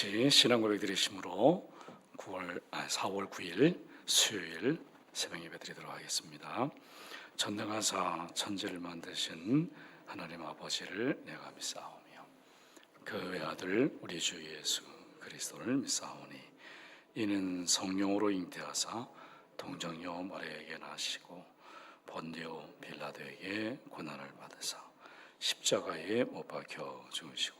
같이 신앙 고백 드리심으로 9월 아, 4월 9일 수요일 새벽 예배 드리도록 하겠습니다. 전능하사 천지를 만드신 하나님 아버지를 내가 믿사오며 그 외아들 우리 주 예수 그리스도를 믿사오니 이는 성령으로 잉태하사 동정녀 마리아에게 나시고 본디오 빌라도에게 고난을 받으사 십자가에 못 박혀 죽으시고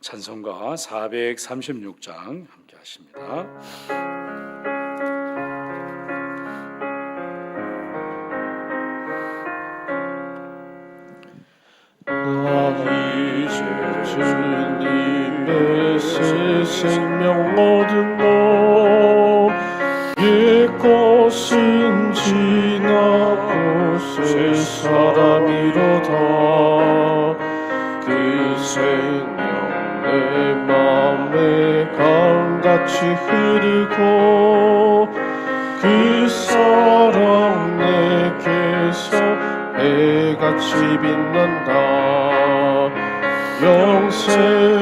찬송가 436장 함께 하십니다. 주님의 새 생명 얻은 몸 같이 흐르고 그 사랑 내게서 해같이 빛난다. 영생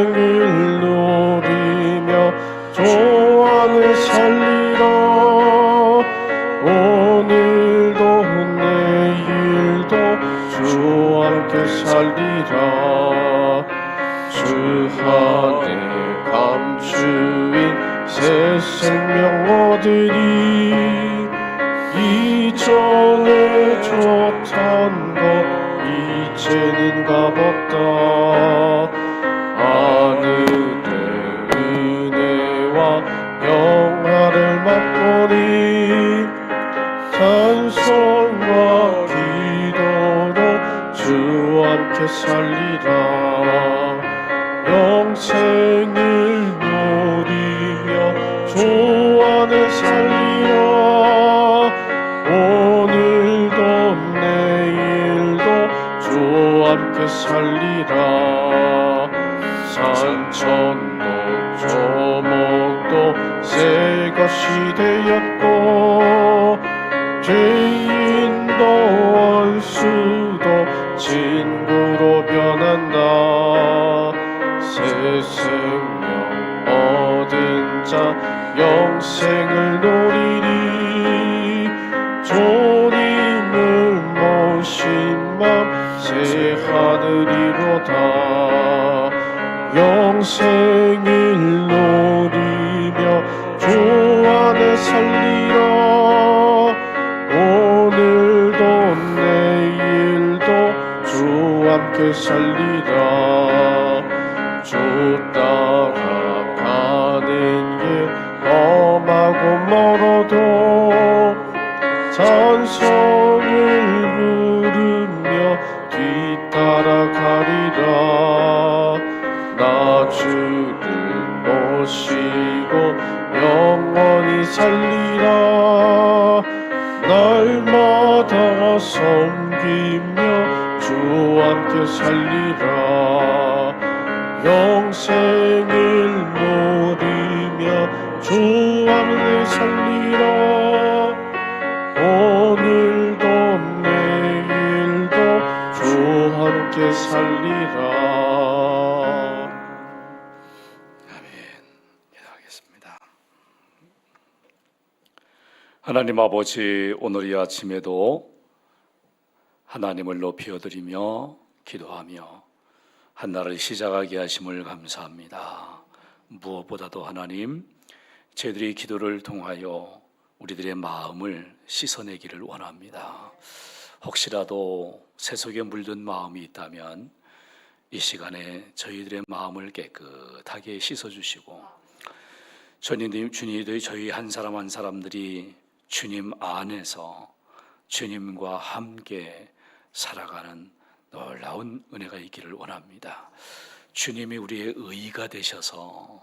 이제는 값없다 생을 누리리 주님을 모신 맘새 하늘이로다. 영생을 누리며 주 안에 살리라 오늘도 내일도 주 함께 살리 영생을 누리며 주 함께 살리라 오늘도 내일도 주 함께 살리라 아멘. 기도하겠습니다. 하나님 아버지 오늘 이 아침에도 하나님을 높여 드리며 기도하며 한 날을 시작하게 하심을 감사합니다. 무엇보다도 하나님 저희들이 기도를 통하여 우리들의 마음을 씻어내기를 원합니다. 혹시라도 세속에 물든 마음이 있다면 이 시간에 저희들의 마음을 깨끗하게 씻어 주시고 주님 주님이 저희 한 사람 한 사람들이 주님 안에서 주님과 함께 살아가는 놀라운 은혜가 있기를 원합니다. 주님이 우리의 의가 되셔서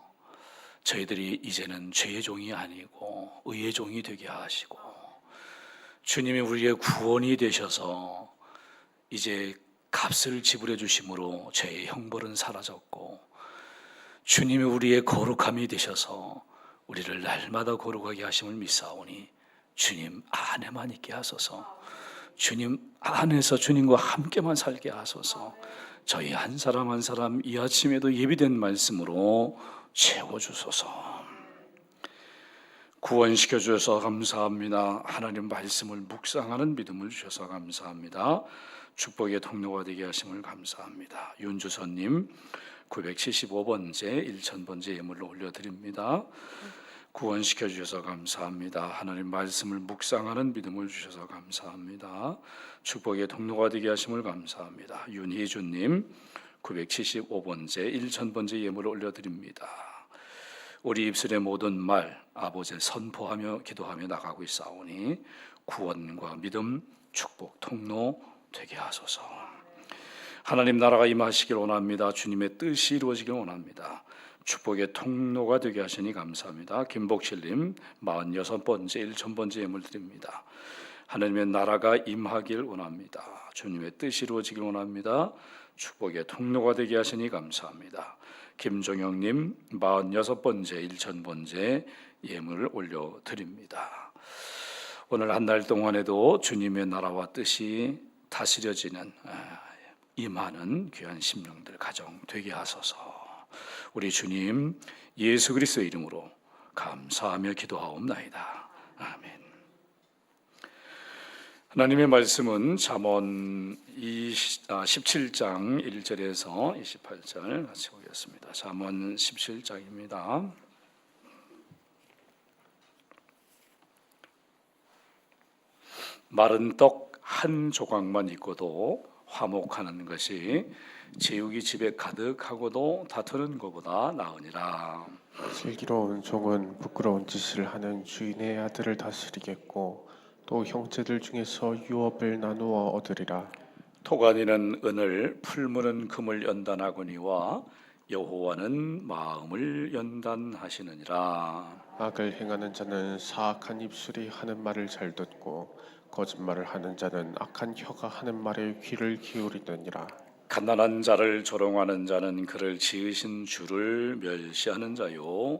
저희들이 이제는 죄의 종이 아니고 의의 종이 되게 하시고 주님이 우리의 구원이 되셔서 이제 값을 지불해 주심으로 죄의 형벌은 사라졌고 주님이 우리의 거룩함이 되셔서 우리를 날마다 거룩하게 하심을 믿사오니 주님 안에만 있게 하소서 주님 안에서 주님과 함께만 살게 하소서 저희 한 사람 한 사람 이 아침에도 예비된 말씀으로 채워 주소서 구원시켜 주셔서 감사합니다. 하나님 말씀을 묵상하는 믿음을 주셔서 감사합니다. 축복의 통로가 되게 하심을 감사합니다. 윤주선님 975번째 1000번째 예물을 올려드립니다. 구원시켜 주셔서 감사합니다. 하나님 말씀을 묵상하는 믿음을 주셔서 감사합니다. 축복의 통로가 되게 하심을 감사합니다. 윤희준님 975번째 1000번째 예물을 올려드립니다. 우리 입술의 모든 말 아버지를 선포하며 기도하며 나가고 있사오니 구원과 믿음 축복 통로 되게 하소서. 하나님 나라가 임하시길 원합니다. 주님의 뜻이 이루어지길 원합니다. 축복의 통로가 되게 하시니 감사합니다. 김복실님 46번째 1000번째 예물 드립니다. 하나님의 나라가 임하길 원합니다. 주님의 뜻이 이루어지길 원합니다. 축복의 통로가 되게 하시니 감사합니다. 김종영님 46번째 1000번째 예물을 올려드립니다. 오늘 한 달 동안에도 주님의 나라와 뜻이 다스려지는 아, 임하는 귀한 심령들 가정 되게 하소서. 우리 주님 예수 그리스도의 이름으로 감사하며 기도하옵나이다. 아멘. 하나님의 말씀은 잠언 17장 1절에서 28절 같이 보겠습니다. 잠언 17장입니다. 마른 떡 한 조각만 있고도 화목하는 것이 제육이 집에 가득하고도 다투는 것보다 나으니라. 슬기로운 종은 부끄러운 짓을 하는 주인의 아들을 다스리겠고 또 형제들 중에서 유업을 나누어 얻으리라. 토관이는 은을 풀무는 금을 연단하거니와 여호와는 마음을 연단하시느니라. 악을 행하는 자는 사악한 입술이 하는 말을 잘 듣고 거짓말을 하는 자는 악한 혀가 하는 말에 귀를 기울이느니라. 가난한 자를 조롱하는 자는 그를 지으신 주를 멸시하는 자요.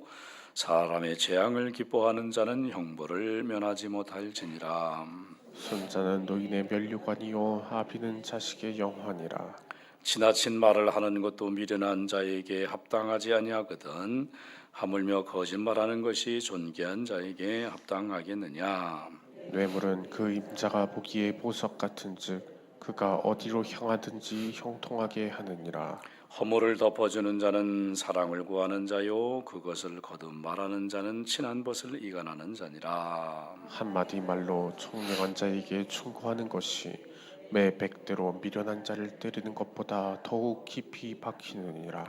사람의 재앙을 기뻐하는 자는 형벌을 면하지 못할지니라. 손자는 노인의 면류관이요 아비는 자식의 영환이라. 지나친 말을 하는 것도 미련한 자에게 합당하지 아니하거든 하물며 거짓말하는 것이 존귀한 자에게 합당하겠느냐? 뇌물은 그 임자가 보기에 보석 같은즉 그가 어디로 향하든지 형통하게 하느니라. 허물을 덮어주는 자는 사랑을 구하는 자요 그것을 거듭 말하는 자는 친한 것을 이간하는 자니라 한마디 말로 총명한 자에게 충고하는 것이 매 백대로 미련한 자를 때리는 것보다 더욱 깊이 박히느니라.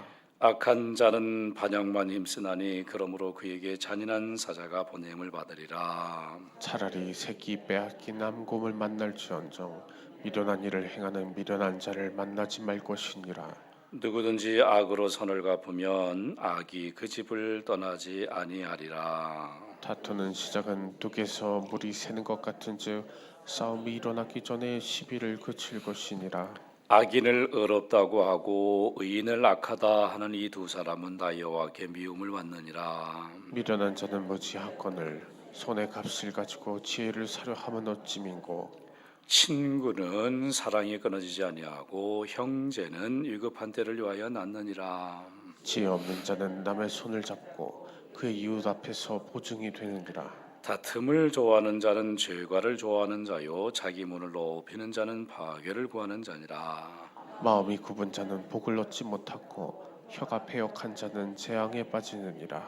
악한 자는 반역만 힘쓰나니 그러므로 그에게 잔인한 사자가 보냄을 받으리라 차라리 새끼 빼앗긴 암곰을 만날지언정 미련한 일을 행하는 미련한 자를 만나지 말 것이니라. 누구든지 악으로 선을 갚으면 악이 그 집을 떠나지 아니하리라 다투는 시작은 뚝에서 물이 새는 것 같은즉 싸움이 일어나기 전에 시비를 그칠 것이니라. 악인을 의롭다고 하고 의인을 악하다 하는 이 두 사람은 다 여호와께 미움을 받느니라. 미련한 자는 무지하거늘 손의 값을 가지고 지혜를 사려 함은 어찌민고? 친구는 사랑이 끊어지지 아니하고 형제는 위급한 때를 위하여 낳느니라. 지혜 없는 자는 남의 손을 잡고 그의 이웃 앞에서 보증이 되느니라. 다툼을 좋아하는 자는 죄과를 좋아하는 자요 자기 문을 높이는 자는 파괴를 구하는 자니라 마음이 굽은 자는 복을 얻지 못하고 혀가 패역한 자는 재앙에 빠지느니라.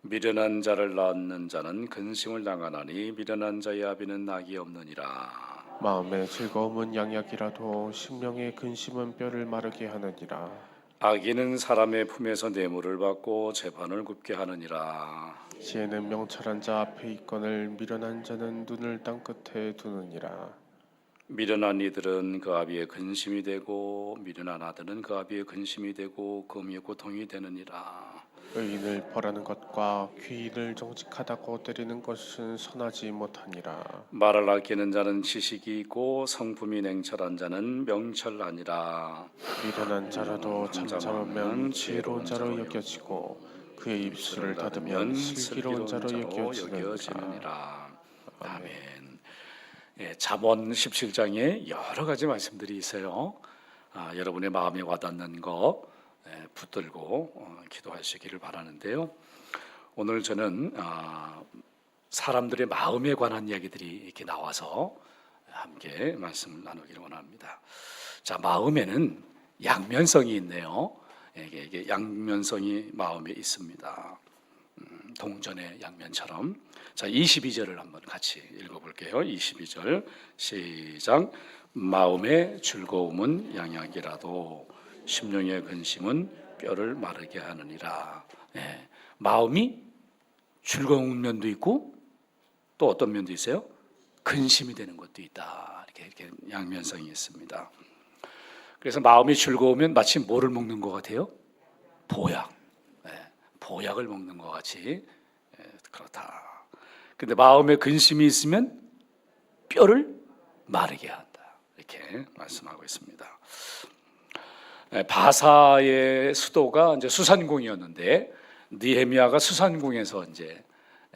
미련한 자를 낳는 자는 근심을 당하나니 미련한 자의 아비는 낙이 없느니라 마음의 즐거움은 양약이라도 심령의 근심은 뼈를 마르게 하느니라. 악인은 사람의 품에서 뇌물을 받고 재판을 굽게 하느니라 지혜는 명철한 자 앞에 있거늘 미련한 자는 눈을 땅 끝에 두느니라. 미련한 이들은 그 아비의 근심이 되고 미련한 아들은 그 아비의 근심이 되고 금이 고통이 되느니라. 의인을 벌하는 것과 귀인을 정직하다고 때리는 것은 선하지 못하니라. 말을 아끼는 자는 지식이 있고 성품이 냉철한 자는 명철하니라. 미련한 자라도 잠잠하면 지혜로운 자로 여겨지고 그의 입술을 닫으면 슬기로운 자로 여겨지느니라. 아멘. 예, 잠언 17장에 여러 가지 말씀들이 있어요. 아, 여러분의 마음에 와닿는 거 예, 붙들고 어, 기도하시기를 바라는데요. 오늘 저는 아, 사람들의 마음에 관한 이야기들이 이렇게 나와서 함께 말씀을 나누기를 원합니다. 자, 마음에는 양면성이 있네요. 이게, 이게 양면성이 마음에 있습니다. 음, 동전의 양면처럼. 자, 22절을 한번 같이 읽어볼게요. 22절 시작. 마음의 즐거움은 양약이라도 심령의 근심은 뼈를 마르게 하느니라. 예, 마음이 즐거운 면도 있고 또 어떤 면도 있어요? 근심이 되는 것도 있다. 이렇게 이렇게 양면성이 있습니다. 그래서 마음이 즐거우면 마치 뭐를 먹는 것 같아요? 보약. 예, 보약을 먹는 것 같이 예, 그렇다. 근데 마음에 근심이 있으면 뼈를 마르게 한다. 이렇게 말씀하고 있습니다. 예, 바사의 수도가 이제 수산궁이었는데 니헤미야가 수산궁에서 이제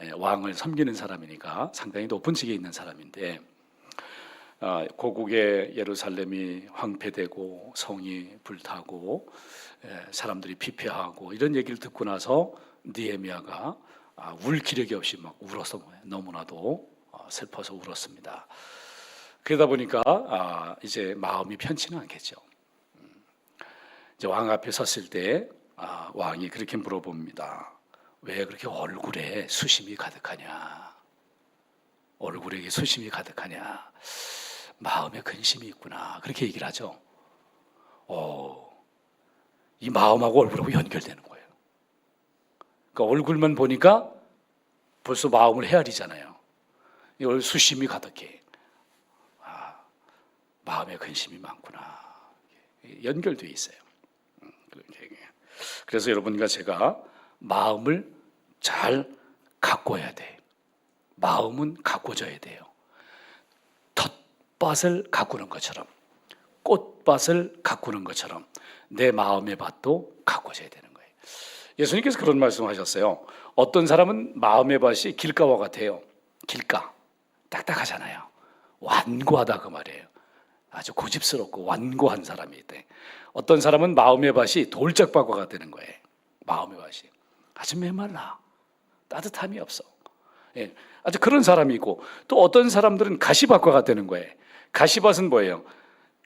예, 왕을 섬기는 사람이니까 상당히 높은 직에 있는 사람인데 아, 고국의 예루살렘이 황폐되고 성이 불타고 예, 사람들이 피폐하고 이런 얘기를 듣고 나서 니에미아가 아, 울 기력이 없이 막 울어서 너무나도 어, 슬퍼서 울었습니다. 그러다 보니까 아, 이제 마음이 편치는 않겠죠. 음, 이제 왕 앞에 섰을 때 아, 왕이 그렇게 물어봅니다. 왜 그렇게 얼굴에 수심이 가득하냐? 얼굴에 수심이 가득하냐? 마음에 근심이 있구나. 그렇게 얘기를 하죠. 어, 이 마음하고 얼굴하고 연결되는 거예요. 그러니까 얼굴만 보니까 벌써 마음을 헤아리잖아요. 이 얼굴 수심이 가득해. 아, 마음에 근심이 많구나. 연결돼 있어요. 그래서 여러분과 제가 마음을 잘 가꿔야 돼. 마음은 가꿔져야 돼요. 텃밭을 가꾸는 것처럼 꽃밭을 가꾸는 것처럼 내 마음의 밭도 가꿔져야 되는 거예요. 예수님께서 그런 말씀하셨어요. 어떤 사람은 마음의 밭이 길가와 같아요. 길가 딱딱하잖아요. 완고하다 그 말이에요. 아주 고집스럽고 완고한 사람이 있대. 어떤 사람은 마음의 밭이 돌짝밭과 같다는 거예요. 마음의 밭이 아주 메말라 따뜻함이 없어. 예, 아주 그런 사람이 있고 또 어떤 사람들은 가시밭과 같다는 거예요. 가시밭은 뭐예요?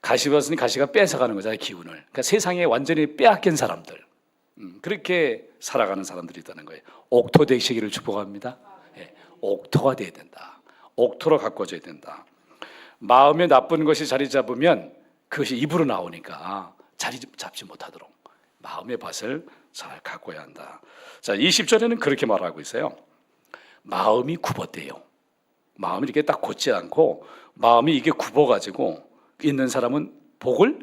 가시밭은 가시가 뺏어가는 거잖아요 기운을. 그러니까 세상에 완전히 빼앗긴 사람들. 음, 그렇게 살아가는 사람들이 있다는 거예요. 옥토 되시기를 축복합니다. 예, 옥토가 돼야 된다. 옥토로 가꿔져야 된다. 마음에 나쁜 것이 자리 잡으면 그것이 입으로 나오니까 자리 잡지 못하도록 마음의 밭을 잘 가꿔야 한다. 자, 20절에는 그렇게 말하고 있어요. 마음이 굽었대요. 마음이 이렇게 딱 곧지 않고 마음이 이게 굽어가지고 있는 사람은 복을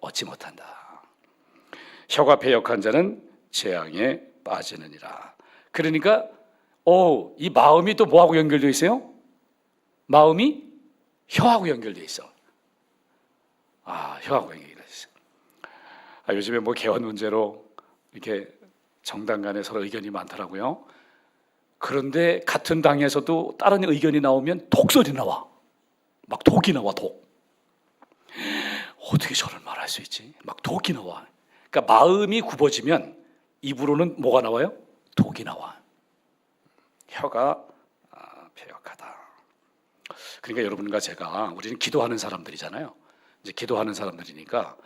얻지 못한다. 혀가 배역한 자는 재앙에 빠지느니라. 그러니까 오, 이 마음이 또 뭐하고 연결되어 있어요? 마음이 혀하고 연결되어 있어. 아, 혀하고 연결되어 있어. 아, 요즘에 뭐 개헌 문제로 이렇게 정당 간에 서로 의견이 많더라고요. 그런데 같은 당에서도 다른 의견이 나오면 독설이 나와. 막 독이 나와, 독. 어떻게 저를 말할 수 있지? 막 독이 나와. 그러니까 마음이 굽어지면 입으로는 뭐가 나와요? 독이 나와. 혀가 아, 배역하다. 그러니까 여러분과 제가 우리는 기도하는 사람들이잖아요. 이제 기도하는 사람들이니까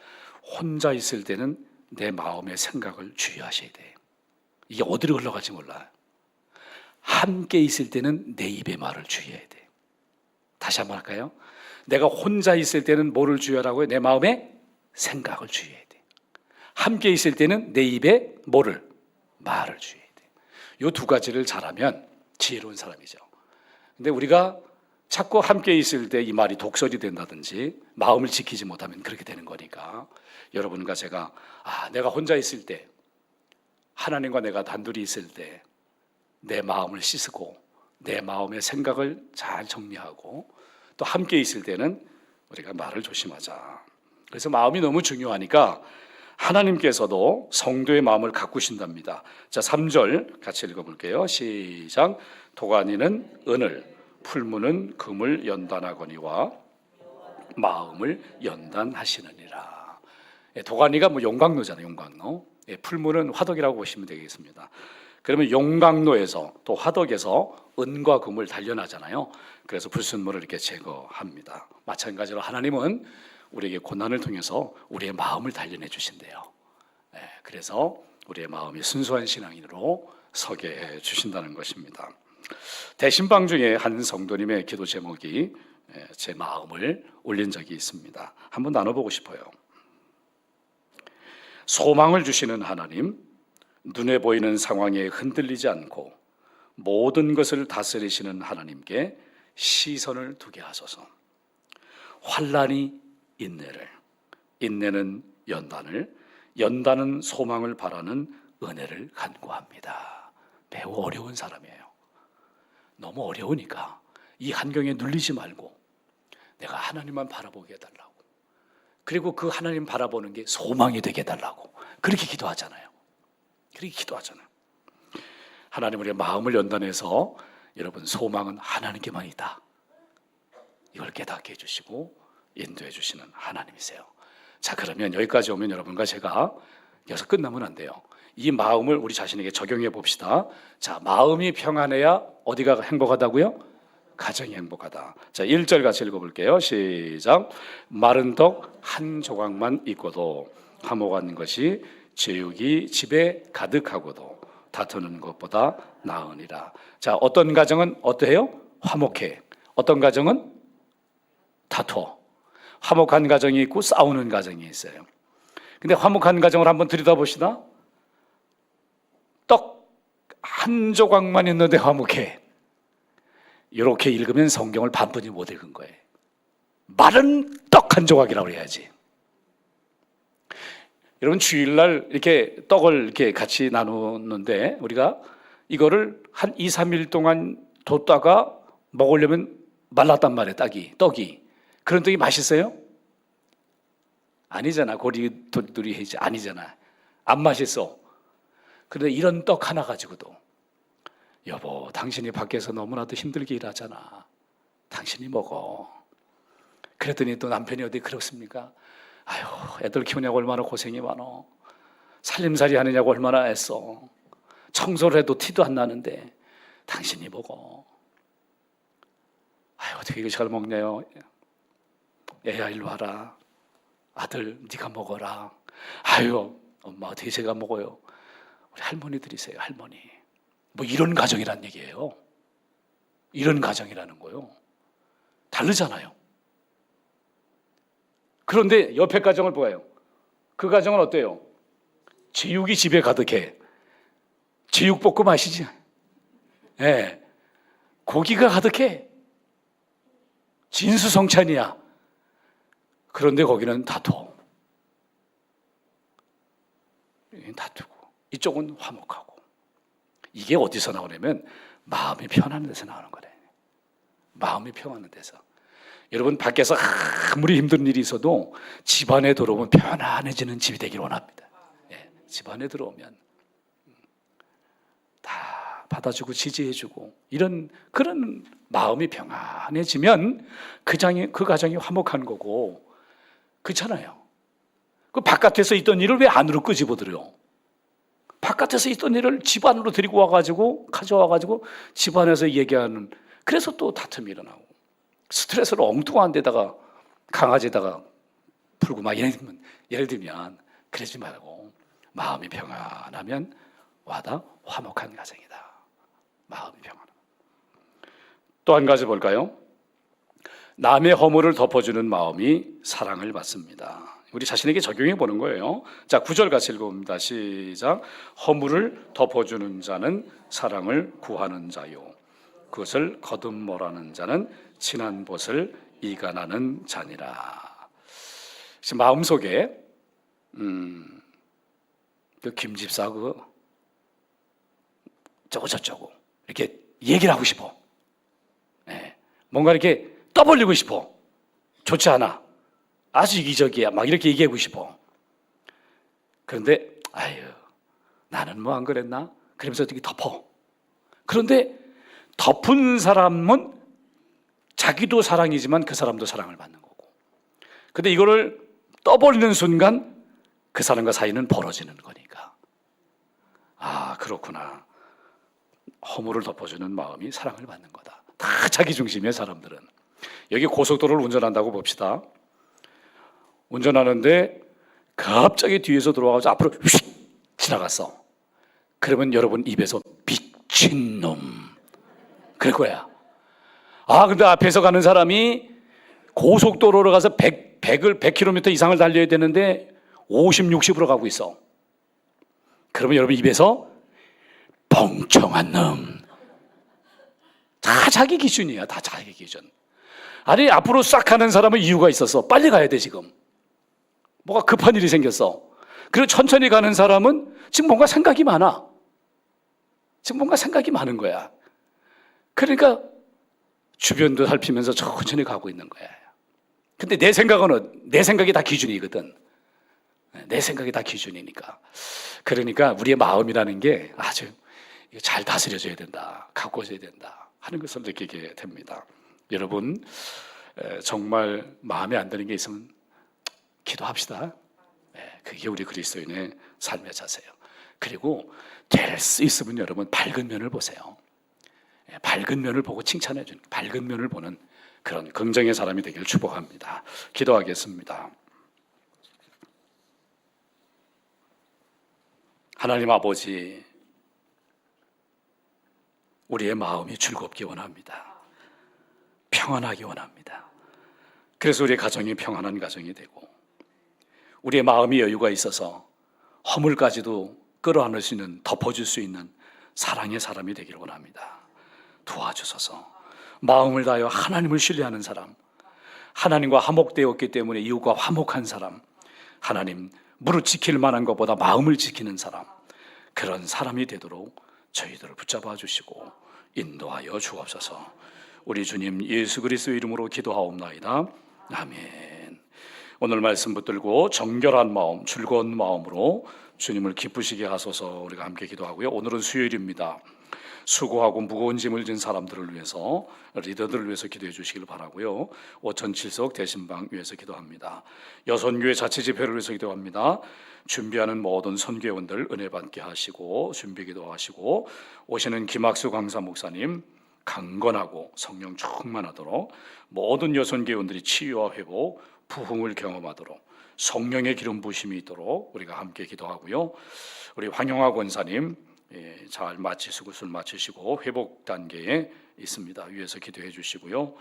혼자 있을 때는 내 마음의 생각을 주의하셔야 돼. 이게 어디로 흘러갈지 몰라요. 함께 있을 때는 내 입의 말을 주의해야 돼. 다시 한번 할까요? 내가 혼자 있을 때는 뭐를 주의하라고요? 내 마음의 생각을 주의해야 돼. 함께 있을 때는 내 입에 뭐를 말을 주의해야 돼. 이두 가지를 잘하면 지혜로운 사람이죠. 근데 우리가 자꾸 함께 있을 때 이 말이 독설이 된다든지 마음을 지키지 못하면 그렇게 되는 거니까 여러분과 제가 아 내가 혼자 있을 때 하나님과 내가 단둘이 있을 때 내 마음을 씻고 내 마음의 생각을 잘 정리하고 또 함께 있을 때는 우리가 말을 조심하자. 그래서 마음이 너무 중요하니까 하나님께서도 성도의 마음을 가꾸신답니다. 자, 3절 같이 읽어 볼게요. 시작. 도가니는 은을, 풀무는 금을 연단하거니와 마음을 연단하시느니라. 예, 도가니가 뭐 용광로잖아요, 용광로. 예, 풀무는 화덕이라고 보시면 되겠습니다. 그러면 용광로에서 또 화덕에서 은과 금을 단련하잖아요. 그래서 불순물을 이렇게 제거합니다. 마찬가지로 하나님은 우리에게 고난을 통해서 우리의 마음을 단련해 주신대요. 예, 그래서 우리의 마음이 순수한 신앙인으로 서게 해 주신다는 것입니다. 대신방 중에 한 성도님의 기도 제목이 예, 제 마음을 올린 적이 있습니다. 한번 나눠보고 싶어요. 소망을 주시는 하나님, 눈에 보이는 상황에 흔들리지 않고 모든 것을 다스리시는 하나님께 시선을 두게 하소서. 환란이 인내를, 인내는 연단을, 연단은 소망을 바라는 은혜를 간구합니다. 매우 어려운 사람이에요. 너무 어려우니까 이 환경에 눌리지 말고 내가 하나님만 바라보게 해달라고. 그리고 그 하나님 바라보는 게 소망이 되게 해달라고. 그렇게 기도하잖아요. 그렇게 기도하잖아요. 하나님 우리의 마음을 연단해서 여러분 소망은 하나님께만 있다. 이걸 깨닫게 해주시고 인도해 주시는 하나님이세요. 자 그러면 여기까지 오면 여러분과 제가 여기서 끝나면 안 돼요. 이 마음을 우리 자신에게 적용해 봅시다. 자 마음이 평안해야 어디가 행복하다고요? 가정이 행복하다. 자 1절 같이 읽어볼게요. 시작. 마른 떡 한 조각만 있고도 화목한 것이 제육이 집에 가득하고도 다투는 것보다 나으니라. 자, 어떤 가정은 어떠해요? 화목해. 어떤 가정은 다투어. 화목한 가정이 있고 싸우는 가정이 있어요. 근데 화목한 가정을 한번 들여다봅시다. 떡 한 조각만 있는데 화목해. 이렇게 읽으면 성경을 반분이 못 읽은 거예요. 마른 떡 한 조각이라고 해야지. 여러분 주일날 이렇게 떡을 이렇게 같이 나누는데 우리가 이거를 한 2, 3일 동안 뒀다가 먹으려면 말랐단 말이에요, 떡이. 떡이. 그런 떡이 맛있어요? 아니잖아. 고리 돌돌이 해지 아니잖아. 안 맛있어. 그런데 이런 떡 하나 가지고도 여보, 당신이 밖에서 너무나도 힘들게 일하잖아. 당신이 먹어. 그랬더니 또 남편이 어디 그렇습니까? 아유, 애들 키우냐고 얼마나 고생이 많어. 살림살이 하느냐고 얼마나 애써. 청소를 해도 티도 안 나는데 당신이 먹어. 아유, 어떻게 이거 잘 먹냐요? 애야 일로 와라. 아들 네가 먹어라. 아유, 엄마 어떻게 제가 먹어요? 우리 할머니들이세요, 할머니. 뭐 이런 가정이란 얘기예요. 이런 가정이라는 거요. 다르잖아요. 그런데 옆에 가정을 보아요. 그 가정은 어때요? 제육이 집에 가득해. 제육볶음 아시지? 예. 네. 고기가 가득해. 진수성찬이야. 그런데 거기는 다투. 여기는 다투고 이쪽은 화목하고. 이게 어디서 나오냐면 마음이 편한 데서 나오는 거래. 마음이 평안한 데서. 여러분 밖에서 아무리 힘든 일이 있어도 집 안에 들어오면 편안해지는 집이 되길 원합니다. 예, 집 안에 들어오면 다 받아주고 지지해주고 이런 그런 마음이 평안해지면 그 장이 그 가정이 화목한 거고 그렇잖아요. 그 바깥에서 있던 일을 왜 안으로 끄집어들여? 바깥에서 있던 일을 집 안으로 데리고 와가지고 가져와가지고 집 안에서 얘기하는 그래서 또 다툼이 일어나고 스트레스를 엉뚱한 데다가 강아지에다가 풀고 막 예를 들면 예를 들면 그러지 말고 마음이 평안하면 와다 화목한 가정이다. 마음이 평안. 또 한 가지 볼까요? 남의 허물을 덮어주는 마음이 사랑을 받습니다. 우리 자신에게 적용해 보는 거예요. 자, 구절 같이 읽어봅니다. 시작. 허물을 덮어주는 자는 사랑을 구하는 자요. 그것을 거듭모라는 자는 친한 벗을 이간하는 자니라. 마음속에 음, 그 김 집사 그 저거 저쩌고 이렇게 얘기를 하고 싶어. 예, 뭔가 이렇게 떠벌리고 싶어. 좋지 않아. 아주 이기적이야. 막 이렇게 얘기하고 싶어. 그런데 아유 나는 뭐 안 그랬나? 그러면서 어떻게 덮어. 그런데 덮은 사람은 자기도 사랑이지만 그 사람도 사랑을 받는 거고. 근데 이거를 떠버리는 순간 그 사람과 사이는 벌어지는 거니까. 아, 그렇구나. 허물을 덮어주는 마음이 사랑을 받는 거다. 다 자기 중심의 사람들은. 여기 고속도로를 운전한다고 봅시다. 운전하는데 갑자기 뒤에서 들어와가지고 앞으로 휙 지나갔어. 그러면 여러분 입에서 미친놈. 그럴 거야. 아, 근데 앞에서 가는 사람이 고속도로로 가서 100, 100을 100km 이상을 달려야 되는데 50, 60으로 가고 있어. 그러면 여러분 입에서 멍청한 놈. 다 자기 기준이야. 다 자기 기준. 아니, 앞으로 싹 가는 사람은 이유가 있었어. 빨리 가야 돼, 지금. 뭐가 급한 일이 생겼어. 그리고 천천히 가는 사람은 지금 뭔가 생각이 많아. 지금 뭔가 생각이 많은 거야. 그러니까 주변도 살피면서 천천히 가고 있는 거야. 근데 내 생각은 내 생각이 다 기준이거든. 내 생각이 다 기준이니까. 그러니까 우리의 마음이라는 게 아주 잘 다스려져야 된다. 가꿔져야 된다. 하는 것을 느끼게 됩니다. 여러분 에, 정말 마음에 안 드는 게 있으면 기도합시다. 예, 그게 우리 그리스도인의 삶의 자세예요. 그리고 될 수 있으면 여러분 밝은 면을 보세요. 예, 밝은 면을 보고 칭찬해 주는 밝은 면을 보는 그런 긍정의 사람이 되기를 축복합니다. 기도하겠습니다. 하나님 아버지, 우리의 마음이 즐겁기 원합니다. 평안하기 원합니다. 그래서 우리의 가정이 평안한 가정이 되고, 우리의 마음이 여유가 있어서 허물까지도 끌어안을 수 있는, 덮어줄 수 있는 사랑의 사람이 되기를 원합니다. 도와주소서. 마음을 다하여 하나님을 신뢰하는 사람, 하나님과 화목되었기 때문에 이웃과 화목한 사람, 하나님 무릇 지킬 만한 것보다 마음을 지키는 사람, 그런 사람이 되도록 저희들을 붙잡아 주시고 인도하여 주옵소서. 우리 주님 예수 그리스도 이름으로 기도하옵나이다. 아멘. 오늘 말씀 붙들고 정결한 마음, 즐거운 마음으로 주님을 기쁘시게 하소서 우리가 함께 기도하고요. 오늘은 수요일입니다. 수고하고 무거운 짐을 진 사람들을 위해서 리더들을 위해서 기도해 주시길 바라고요. 5천 7석 대신방 위해서 기도합니다. 여선교회 자체 집회를 위해서 기도합니다. 준비하는 모든 선교원들 은혜 받게 하시고 준비 기도하시고 오시는 김학수 강사 목사님 강건하고 성령 충만하도록 모든 여선교원들이 치유와 회복, 부흥을 경험하도록 성령의 기름 부심이 있도록 우리가 함께 기도하고요. 우리 황영화 권사님 예, 잘 마치시고 술 마치시고 회복 단계에 있습니다. 위에서 기도해 주시고요.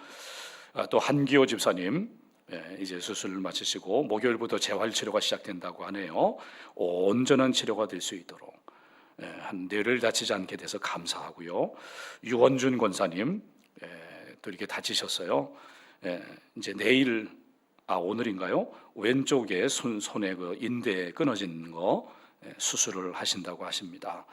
아, 또 한기호 집사님 예, 이제 수술을 마치시고 목요일부터 재활 치료가 시작된다고 하네요. 온전한 치료가 될 수 있도록 예, 한 뇌를 다치지 않게 돼서 감사하고요. 유원준 권사님 예, 또 이렇게 다치셨어요. 예, 이제 내일 아 오늘인가요? 왼쪽에 손 손에 그 인대 끊어진 거 예, 수술을 하신다고 하십니다.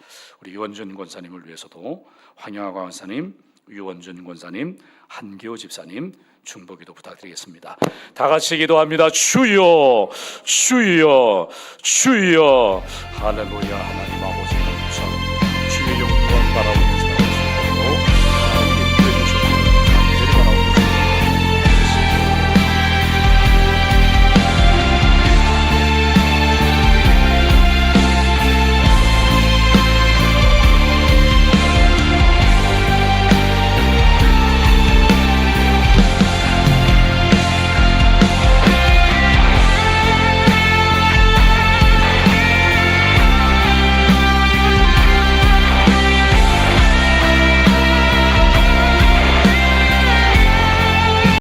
우리 유원준 권사님을 위해서도 황영화 권사님, 유원준 권사님, 한기호 집사님 중보기도 부탁드리겠습니다. 다 같이 기도합니다. 주여, 주여, 주여, 할렐루야 하나님 아버지 감사합니다. 주의 영광 바라옵니다.